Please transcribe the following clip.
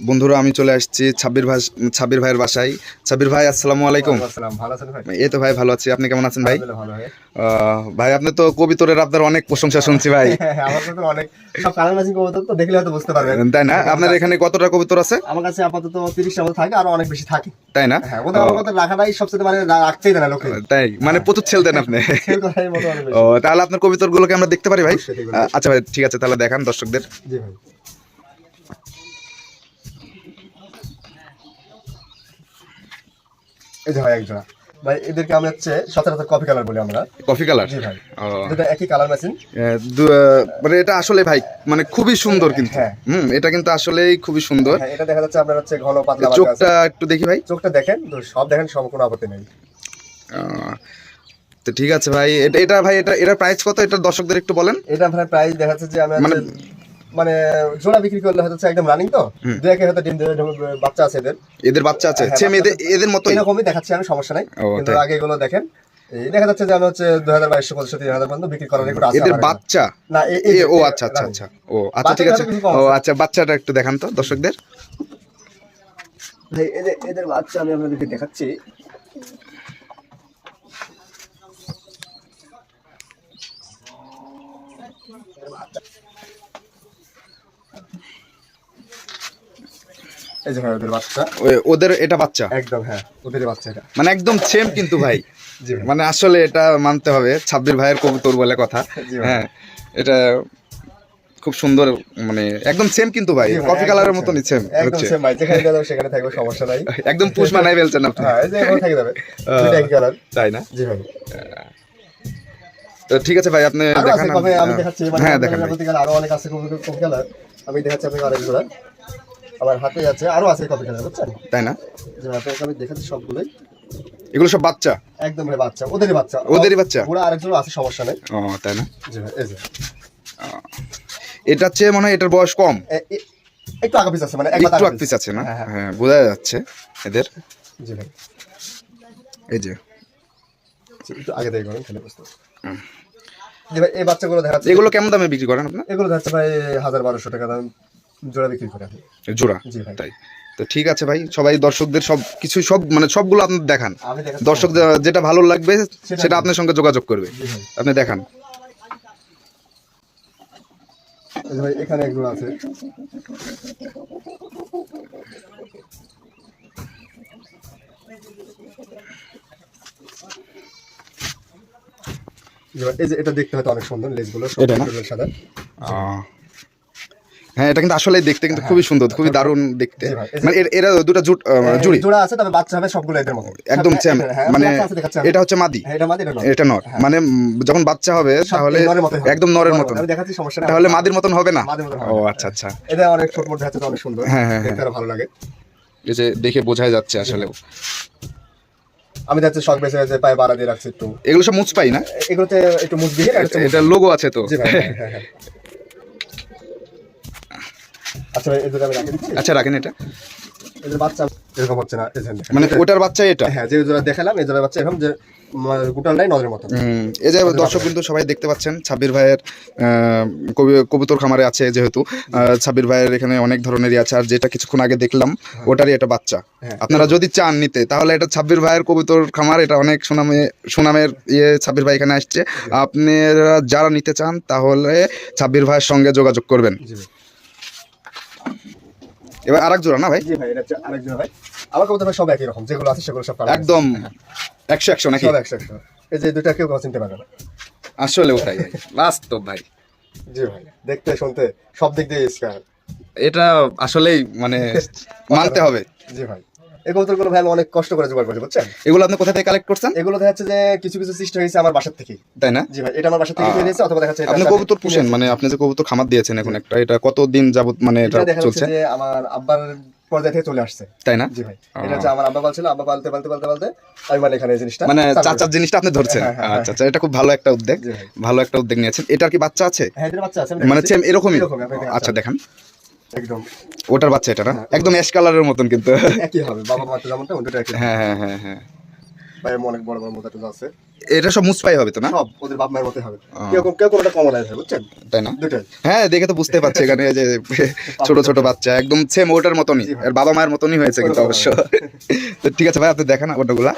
বন্ধুরা আমি চলে আসছি ছাব্বির ভাই ছাব্বির ভাইয়ের বাসায়। ছাব্বির ভাই আসসালামু আলাইকুম। এই তো ভাই ভালো আছি। আপনি কেমন আছেন ভাই? ভাই। আপনি তো কবিতরের আপনার অনেক প্রশংসা শুনছি ভাই। তাই না? আপনার এখানে কতটা কবিতর আছে? আমার কাছে আপাতত তিরিশটা মতো থাকে আরও অনেক বেশি থাকে। তাই না? হ্যাঁ রাখাটাই সবচেয়ে মানে রাখতেই না লোকে। তাই মানে প্রচুর ছেল দেন আপনি। ও তাহলে আপনার কবিতর গুলোকে আমরা দেখতে পারি ভাই? আচ্ছা ভাই ঠিক আছে তাহলে দেখান দর্শকদের। জি ভাই। এই যে ভাই এক জোড়া ভাই এদেরকে আমি হচ্ছে সচরাচর কফি কালার বলি আমরা। কফি কালার জি ভাই। দুটো একই কালার ম্যাচিং মানে এটা আসলে ভাই মানে খুবই সুন্দর কিন্তু। হ্যাঁ। হুম এটা কিন্তু আসলেই খুবই সুন্দর। হ্যাঁ এটা দেখা যাচ্ছে আপনার হচ্ছে ঘন পাতলা চোখটা একটু দেখি ভাই। চোখটা দেখেন সব দেখেন সব কোনো আপত্তি নেই। তো ঠিক আছে ভাই এটা এটা ভাই এটা এটার প্রাইস কত? এটা দর্শকদের একটু বলেন। এটা ভাই প্রাইস দেখা যাচ্ছে যে আমি মানে- মানে জোড়া বিক্রি করলে হয়তো একদম রানিং তো? দু একে হয়তো ডিম দেবে বাচ্চা আছে এদের। এদের বাচ্চা আছে। হ্যাঁ, সেম এদের এদের মতোই। এরকমই দেখাচ্ছি আমি সমস্যা নাই। কিন্তু। আগে এগুলো দেখেন। এই দেখা যাচ্ছে যে আমি হচ্ছে দুই হাজার বাইশশো পঁচিশশো তিন হাজার পর্যন্ত বিক্রি করার রেকর্ড আছে এদের বাচ্চা? না ও আচ্ছা আচ্ছা আচ্ছা। ও আচ্ছা ঠিক আছে। বাচ্চাটা ও আচ্ছা বাচ্চাটা একটু দেখান তো দর্শকদের। ভাই, এদের এদের বাচ্চা আমি আপনাদেরকে দেখাচ্ছি। এই যে ভাই ওদের বাচ্চা। ওদের এটা বাচ্চা? একদম হ্যাঁ ওদের বাচ্চা এটা। মানে একদম সেম কিন্তু ভাই। মানে আসলে এটা মানতে হবে। ছাব্বির ভাইয়ের কবুতর বলে কথা। হ্যাঁ এটা খুব সুন্দর মানে একদম সেম কিন্তু ভাই। কফি কালারের same। সেম একদম সেম ভাই যেখানে গেলেও সেখানে থাকবে সমস্যা নাই। একদম পুষ মানাই ফেলছেন আপনি হ্যাঁ এই যে থেকে যাবে। দুইটা একই কালার তাই না? জি ভাই। তো ঠিক আছে ভাই আপনি দেখান আছে আমি দেখাচ্ছি হ্যাঁ দেখান ভাই। প্রতি কালার আরও অনেক আছে কপি কপি কালার আমি দেখাচ্ছি আপনাকে আরেক জোড়া আমার হাতে আছে আরও আছে কপি কালার বুঝছেন? তাই না? যে আপনাকে আমি দেখাচ্ছি সবগুলোই। এগুলো সব বাচ্চা? একদম ভাই বাচ্চা। ওদেরই বাচ্চা। ওদেরই বাচ্চা? পুরো আরেক জোড়া আছে সমস্যা নেই। ও তাই না? জি ভাই এই যে। এটা চেয়ে মনে হয় এটার বয়স কম। একটু আগা পিস আছে মানে একটু আগা পিস আছে না? হ্যাঁ, হ্যাঁ। হ্যাঁ বোঝা যাচ্ছে এদের। জি ভাই। এই যে। একটু আগে দেখে করেন তাহলে বুঝতে এই বাচ্চাগুলো দেখাচ্ছি। এগুলো কেমন দামে বিক্রি করেন আপনার? এগুলো দেখাচ্ছে ভাই হাজার বারোশো টাকা দাম। জোড়া বিক্রি করে। জোড়া? জি ভাই। তাই। তো ঠিক আছে ভাই সবাই দর্শকদের সব কিছু সব মানে সবগুলো আপনি দেখান। দর্শক যেটা ভালো লাগবে সেটা আপনার সঙ্গে যোগাযোগ করবে। আপনি দেখান। এখানে আছে। এই যে এটা দেখতে হয়তো অনেক সুন্দর লেজগুলো এটা না? সাদা। হ্যাঁ এটা কিন্তু আসলে দেখতে কিন্তু খুবই সুন্দর খুবই দারুণ দেখতে। মানে এরা দুটো জুট হ্যাঁ, জুড়ি। জোড়া আছে তবে বাচ্চা হবে সবগুলো এদের মতো একদম হ্যাঁ, সেম হ্যাঁ, মানে। এটা হচ্ছে মাদি। এটা নর। মানে যখন বাচ্চা হবে তাহলে। একদম নরের মতন। আমি দেখাচ্ছি সমস্যা নেই। তাহলে মাদির মতন হবে না? ও আচ্ছা আচ্ছা। এটা অনেক ছোট অনেক সুন্দর। হ্যাঁ, হ্যাঁ, ভালো লাগে। এই যে দেখে বোঝাই যাচ্ছে আসলে। আমি যাচ্ছি শখ বেঁচে গেছে পায়ে বাড়া দিয়ে রাখছি একটু। এগুলো সব মুচ পাই না? এগুলোতে একটু মুচ দিয়ে এটা লোগো আছে তো। আচ্ছা ভাই দুটো আমি রাখি আচ্ছা রাখেন এটা। এটা বাচ্চা এরকম হচ্ছে না মানে ওটার বাচ্চা এটা? হ্যাঁ যে জোড়া দেখালাম এই জোড়া বাচ্চা এরকম যে গুটালটাই নজরের মতো এই যে দর্শক কিন্তু সবাই দেখতে পাচ্ছেন ছাব্বির ভাইয়ের কবুতর খামারে আছে যেহেতু ছাব্বির ভাইয়ের এখানে অনেক ধরনেরই আছে আর যেটা কিছুক্ষণ আগে দেখলাম ওটারই এটা বাচ্চা। হ্যাঁ। আপনারা যদি চান নিতে তাহলে এটা ছাব্বির ভাইয়ের কবুতর খামার এটা অনেক সুনামে সুনামের ইয়ে ছাব্বির ভাই এখানে আসছে। আপনারা যারা নিতে চান তাহলে ছাব্বির ভাইয়ের সঙ্গে যোগাযোগ করবেন। এবার আরেক জোড়া না ভাই? জি ভাই এটা আরেক জোড়া ভাই। আমার কবুতর সব একই রকম যেগুলো আছে সেগুলো সব একদম একশো একশো নাকি? সব একশো একশো। এই যে দুটা কেউ চিনতে পারবে না। আসলে ওটাই ভাই তো ভাই। জি ভাই দেখতে শুনতে সব দিক দিয়ে স্কার এটা আসলেই মানে মানতে হবে। জি ভাই। এই কবুতরগুলো ভাই আমি অনেক কষ্ট করে জোগাড় করেছি বুঝছেন? এগুলো আপনি কোথা থেকে কালেক্ট করছেন? এগুলো দেখা যাচ্ছে যে কিছু কিছু সৃষ্টি হয়েছে আমার বাসার থেকে। তাই না? জি ভাই এটা আমার বাসা থেকে কিনে নিয়েছে অথবা দেখা যাচ্ছে আপনি কবুতর পুষেন মানে আপনি যে কবুতর খামার দিয়েছেন এখন একটা এটা কতদিন যাবত মানে এটা চলছে? যে আমার আব্বার পর্যায়ে থেকে চলে আসছে। তাই না? জি ভাই এটা হচ্ছে আমার আব্বা পালছিল আব্বা পালতে পালতে পালতে পালতে আমি মানে এখানে এই জিনিসটা মানে চাচার জিনিসটা আপনি ধরছেন। হ্যাঁ, হ্যাঁ, আচ্ছা আচ্ছা এটা খুব ভালো একটা উদ্যোগ ভালো একটা উদ্যোগ নিয়েছেন। এটার কি বাচ্চা আছে? হ্যাঁ এটার বাচ্চা আছে মানে এরকমই। আচ্ছা দেখান। একদম। ওটার বাচ্চা এটা না? হ্যাঁ। একদম অ্যাশ কালারের মতন কিন্তু। একই হবে বাবা মাতে যেমনটা ওটা একই হ্যাঁ হ্যাঁ হ্যাঁ হ্যাঁ। ভাই অনেক বড় বড় মোটা আছে। এটা সব মুসপাই হবে তো না? সব ওদের বাপ মায়ের মতোই হবে। কেউ কেউ কোনোটা কমন আছে বুঝছেন? তাই না? হ্যাঁ দেখে তো বুঝতে পারছি এখানে যে ছোট ছোট বাচ্চা একদম সেম ওটার মতনই। এর বাবা মায়ের মতনই হয়েছে কিন্তু অবশ্য। তো ঠিক আছে ভাই আপনি দেখান ওটাগুলা